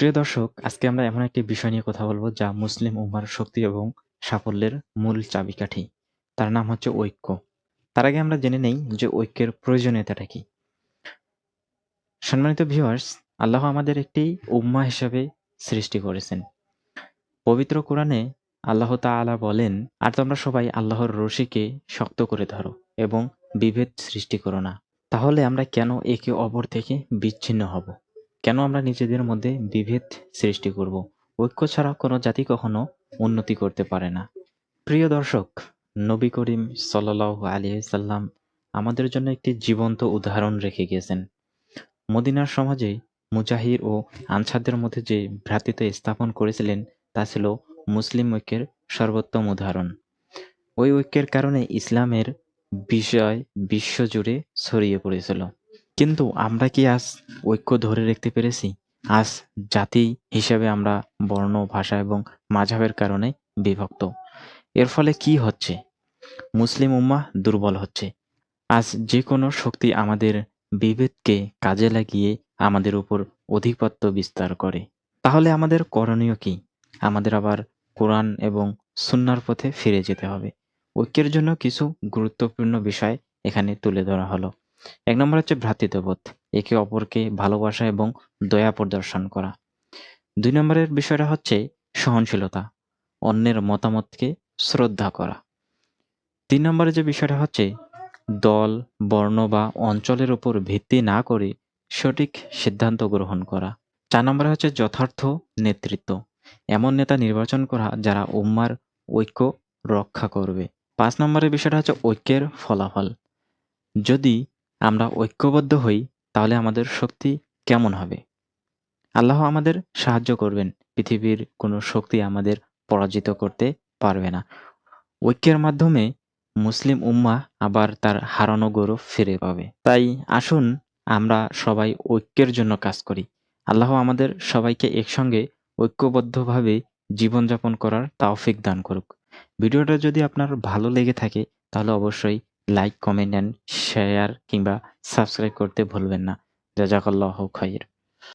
প্রিয় দর্শক, আজকে আমরা এমন একটি বিষয় নিয়ে কথা বলব যা মুসলিম উম্মার শক্তি এবং সাফল্যের মূল চাবিকাঠি। তার নাম হচ্ছে ঐক্য। তার আগে আমরা জেনে নেই যে ঐক্যের প্রয়োজনীয়তাটা কি। সম্মানিত ভিউয়ার্স, আল্লাহ আমাদের একটি উম্মা হিসাবে সৃষ্টি করেছেন। পবিত্র কোরআনে আল্লাহ তাআলা বলেন, আর তোমরা সবাই আল্লাহর রশিকে শক্ত করে ধরো এবং বিভেদ সৃষ্টি করো না। তাহলে আমরা কেন একে অপর থেকে বিচ্ছিন্ন হব? কেন আমরা নিজেদের মধ্যে বিভেদ সৃষ্টি করব? ঐক্য ছাড়া কোনো জাতি কখনো উন্নতি করতে পারে না। প্রিয় দর্শক, নবী করিম সাল্লাল্লাহু আলাইহি সাল্লাম আমাদের জন্য একটি জীবন্ত উদাহরণ রেখে গেছেন। মদিনার সমাজে মুজাহির ও আনসারদের মধ্যে যে ভ্রাতৃত্ব স্থাপন করেছিলেন তা ছিল মুসলিম ঐক্যের সর্বোত্তম উদাহরণ। ওই ঐক্যের কারণে ইসলামের বিষয় বিশ্বজুড়ে ছড়িয়ে পড়েছিল। কিন্তু আমরা কি আজ ঐক্য ধরে রাখতে পেরেছি? আজ জাতি হিসেবে আমরা বর্ণ, ভাষা এবং মাঝাবের কারণে বিভক্ত। এর ফলে কি হচ্ছে? মুসলিম উম্মা দুর্বল হচ্ছে। আজ যে কোনো শক্তি আমাদের বিভেদকে কাজে লাগিয়ে আমাদের উপর অধিপত্য বিস্তার করে। তাহলে আমাদের করণীয় কি? আমাদের আবার কোরআন এবং সুন্নাহর পথে ফিরে যেতে হবে। ঐক্যের জন্য কিছু গুরুত্বপূর্ণ বিষয় এখানে তুলে ধরা হলো। এক নম্বর হচ্ছে ভ্রাতৃত্ববোধ। একে অপরকে ভালোবাসা এবং দয়া প্রদর্শন করা। দুই নম্বরের বিষয়টা হচ্ছে সহনশীলতা। অন্যের মতামতকে শ্রদ্ধা করা। তিন নম্বরে যে বিষয়টা হচ্ছে দল, বর্ণ বা অঞ্চলের উপর ভিত্তি না করে সঠিক সিদ্ধান্ত গ্রহণ করা। চার নম্বরে হচ্ছে যথার্থ নেতৃত্ব। এমন নেতা নির্বাচন করা যারা উম্মার ঐক্য রক্ষা করবে। পাঁচ নম্বরের বিষয়টা হচ্ছে ঐক্যের ফলাফল। যদি আমরা ঐক্যবদ্ধ হই, তাহলে আমাদের শক্তি কেমন হবে? আল্লাহ আমাদের সাহায্য করবেন। পৃথিবীর কোনো শক্তি আমাদের পরাজিত করতে পারবে না। ঐক্যের মাধ্যমে মুসলিম উম্মা আবার তার হারানো গৌরব ফিরে পাবে। তাই আসুন আমরা সবাই ঐক্যের জন্য কাজ করি। আল্লাহ আমাদের সবাইকে একসঙ্গে ঐক্যবদ্ধভাবে জীবনযাপন করার তাওফিক দান করুক। ভিডিওটা যদি আপনার ভালো লেগে থাকে, তাহলে অবশ্যই লাইক, কমেন্ট অ্যান্ড শেয়ার কিংবা সাবস্ক্রাইব করতে ভুলবেন না। জাজাকাল্লাহ খাইর।